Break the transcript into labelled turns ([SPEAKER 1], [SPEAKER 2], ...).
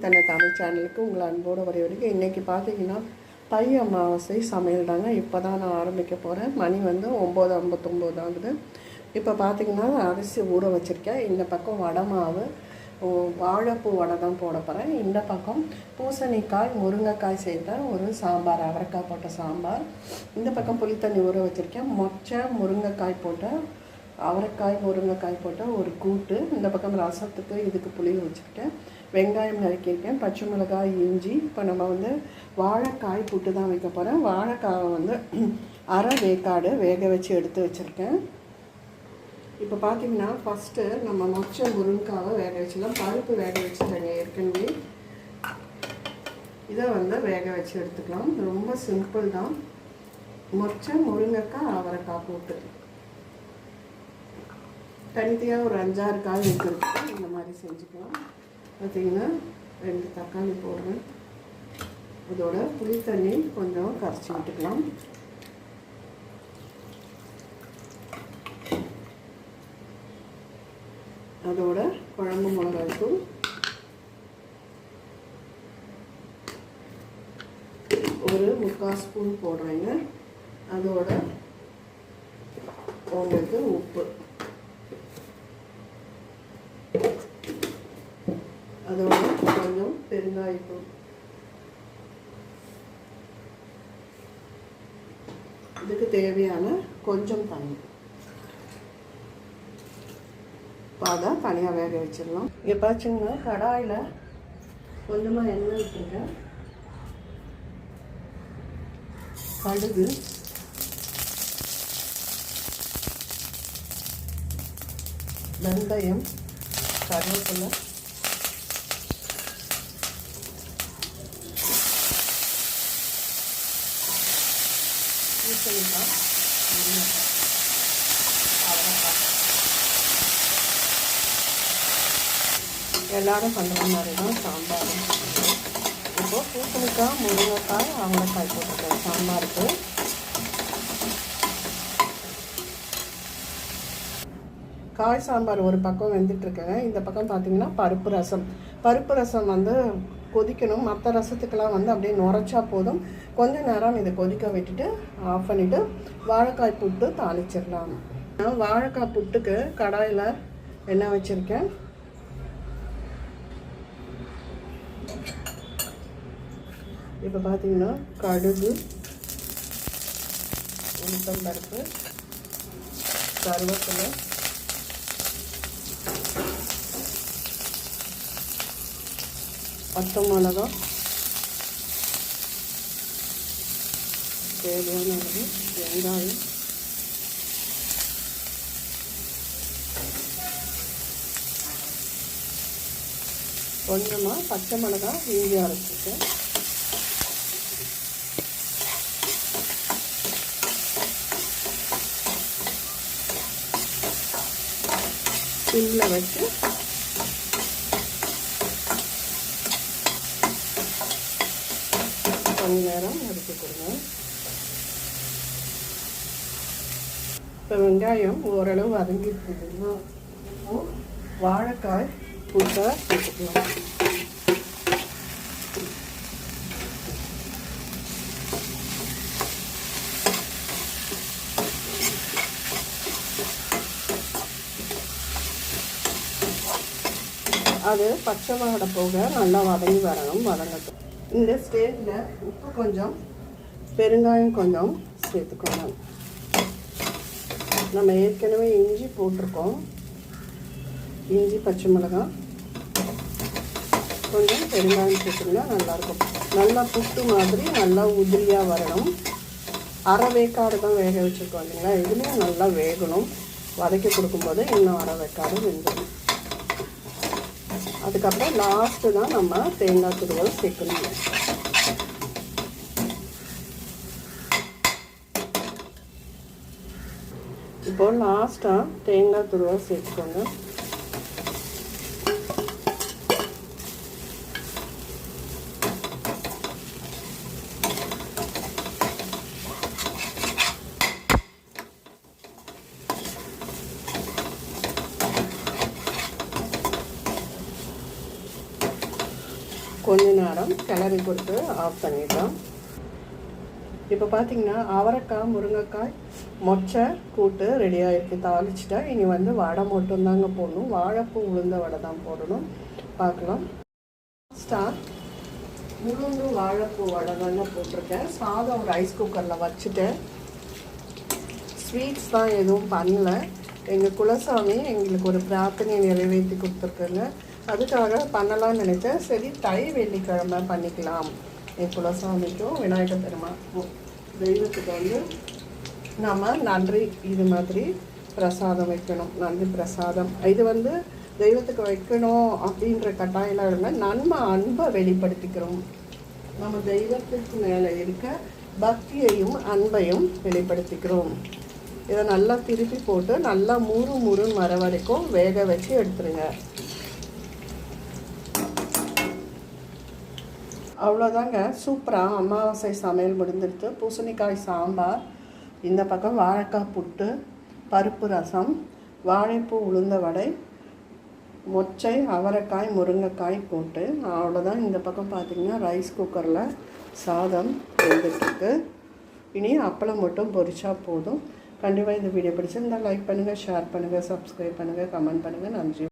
[SPEAKER 1] தன்னை தமிழ் சேனலுக்கு உங்களை அன்போடு வரவேற்க. இன்றைக்கி பார்த்தீங்கன்னா தை அமாவாசை சமையல் தாங்க. இப்போ தான் நான் ஆரம்பிக்க போகிறேன் மணி வந்து ஒம்பது ஐம்பத்தொம்போது ஆகுது. இப்போ பார்த்தீங்கன்னா அரிசி ஊற வச்சுருக்கேன். இந்த பக்கம் வடை மாவு வாழைப்பூ வடை தான் போட போகிறேன் இந்த பக்கம் பூசணிக்காய் முருங்கைக்காய் சேர்த்த ஒரு சாம்பார் அவரைக்காய் போட்ட சாம்பார். இந்த பக்கம் புளித்தண்ணி ஊற வச்சுருக்கேன். மொச்சை முருங்கைக்காய் போட்ட அவரைக்காய் முருங்கைக்காய் போட்டால் ஒரு கூட்டு இந்த பக்கம் ரசத்துக்கு இதுக்கு புளி வச்சுக்கிட்டேன் வெங்காயம் நறுக்கியிருக்கேன். பச்சை மிளகாய் இஞ்சி. இப்போ நம்ம வந்து வாழைக்காய் புட்டு தான் வைக்க போகிறேன் வாழைக்காயை வந்து அரை வேக்காடு வேக வச்சு எடுத்து வச்சுருக்கேன். இப்போ பார்த்தீங்கன்னா ஃபஸ்ட்டு நம்ம மொச்சை முருங்கைக்காவை வேக வச்சுக்கலாம் பருப்பு வேக வச்சுட்டாங்க ஏற்கனவே. இதை வந்து வேக வச்சு எடுத்துக்கலாம். ரொம்ப சிம்பிள் தான். மொச்சை முருங்கைக்காய் அவரைக்காய் போட்டு தனித்தனியாக ஒரு அஞ்சாறு காய் வைக்கிறதுக்கு இந்த மாதிரி செஞ்சுக்கலாம். பார்த்தீங்கன்னா ரெண்டு தக்காளி போடுறேன். இதோட புளி தண்ணி கொஞ்சம் கரைச்சி விட்டுக்கலாம். அதோட குழம்பு மிளகாய் தூள் ஒரு முக்கால் ஸ்பூன் போடுறேங்க. அதோட உங்களுக்கு உப்பு. அதோட கொஞ்சம் பெருங்காயத்தூள் இதுக்கு தேவையான கொஞ்சம் தண்ணி. அதை தனியாக வேக வச்சிடலாம். இங்கே பார்த்தீங்கன்னா கடாயில் கொஞ்சமாக எண்ணெய் விட்டுருக்கேன் கடுகு. வெந்தயம் கருவேப்பிலை. பூசணிக்காய் அவரைக்காய் எல்லாரும் பண்ணுற மாதிரி தான் சாம்பார் இப்போது பூசணிக்காய் முருங்கைக்காய் அவரைக்காய் போட்டுருக்கேன் சாம்பாருக்கு காய் சாம்பார் ஒரு பக்கம் வெந்துட்டுருக்கேங்க. இந்த பக்கம் பார்த்தீங்கன்னா பருப்பு ரசம். பருப்பு ரசம் வந்து கொதிக்கணும். மற்ற ரசத்துக்கெல்லாம் வந்து அப்படியே நுரைச்சா போதும். கொஞ்ச நேரம் இதை கொதிக்க விட்டுட்டு ஆஃப் பண்ணிவிட்டு வாழைக்காய் புட்டு தாளிச்சிடலாம். நான் வாழைக்காய் புட்டுக்கு கடாயில் எண்ணெய் வச்சுருக்கேன். இப்போ பார்த்தீங்கன்னா கடுகு உளுத்தம்பருப்பு கருவேப்பிலை பச்சை மிளகா. தேவையான அளவு வெங்காயம். கொஞ்சமாக பச்சை மிளகா இஞ்சி அரைச்சிருக்கேன் சிம்மில் வச்சு கொஞ்ச நேரம் எடுத்து கொடுங்க இப்போ வெங்காயம் ஓரளவு வதங்கிட்டு வாழைக்காய் புதுசாக போட்டுக்கலாம். அது பச்சை வாடை போக நல்லா வதங்கி வரணும் வதங்கட்டும். இந்த ஸ்டேஜில் உப்பு கொஞ்சம் பெருங்காயம் கொஞ்சம் சேர்த்துக்கோங்க. நம்ம ஏற்கனவே இஞ்சி போட்டிருக்கோம். இஞ்சி பச்சை மிளகாய். கொஞ்சம் பெருங்காயம் சேர்த்துங்கன்னா நல்லாயிருக்கும். நல்லா புட்டு மாதிரி நல்லா உதிரியாக வரணும். அரை வேக்காடு தான் வேக வச்சுருக்கோம் இல்லைங்களா? இதுலேயும் நல்லா வேகணும். வதக்கி கொடுக்கும்போது இன்னும் அரை வேக்காடு வெந்துடும் அதுக்கப்புறம் லாஸ்ட்டு தான் நம்ம தேங்காய் துருவல் சேர்க்கணும். இப்போ லாஸ்ட்டாக தேங்காய் துருவல் சேர்த்துக்கோங்க. கொஞ்ச நேரம் கிளறி கொடுத்து ஆஃப் பண்ணிட்டோம். இப்போ பார்த்தீங்கன்னா அவரைக்காய் முருங்கைக்காய் மொச்சை கூட்டு ரெடியாக ஆகிருக்கு தாளிச்சிட்டா இனி வந்து வடை மட்டும்தாங்க போடணும். வாழைப்பூ உளுந்த வடை தான் போடணும். பார்க்கலாம். ஸ்டார் உளுந்து வாழைப்பூ வடை தாங்க போட்டிருக்கேன். சாதம் ரைஸ் குக்கரில் வச்சுட்டேன். ஸ்வீட்ஸ் தான் எதுவும் பண்ணல. எங்கள் குலசாமி எங்களுக்கு ஒரு பிரார்த்தனையை நிறைவேற்றி கொடுத்துருக்குங்க. அதுக்காக பண்ணலாம்னு நினைச்சேன் சரி தை வெள்ளிக்கிழமை பண்ணிக்கலாம். என் குலசாமிக்கும் விநாயகர் பெருமா தெய்வத்துக்கு வந்து நம்ம நன்றி இது மாதிரி பிரசாதம் வைக்கணும். நன்றி பிரசாதம். இது வந்து தெய்வத்துக்கு வைக்கணும் அப்படின்ற கட்டாயம் இருந்தால் நன்மை அன்பை வெளிப்படுத்திக்கிறோம். நம்ம தெய்வத்துக்கு மேலே இருக்க பக்தியையும் அன்பையும் வெளிப்படுத்திக்கிறோம். இதை நல்லா திருப்பி போட்டு நல்லா முறு முருன்னு வர வரைக்கும் வேக வச்சு எடுத்துருங்க. அவ்வளோதாங்க சூப்பராக அமாவாசை சமையல் முடிஞ்சிருச்சு. பூசணிக்காய் சாம்பார் இந்த பக்கம் வாழைக்காய் புட்டு பருப்பு ரசம் வாழைப்பூ உளுந்த வடை மொச்சை அவரைக்காய் முருங்கைக்காய் போட்டு அவ்வளோதான் இந்த பக்கம் பார்த்திங்கன்னா ரைஸ் குக்கரில் சாதம் வெந்துட்டுருக்கு. இனி அப்பளம் மட்டும் பொரிச்சா போதும். கண்டிப்பாக இந்த வீடியோ பிடிச்சிருந்தால் லைக் பண்ணுங்கள் ஷேர் பண்ணுங்கள் சப்ஸ்கிரைப் பண்ணுங்கள் கமெண்ட் பண்ணுங்கள் நன்றி.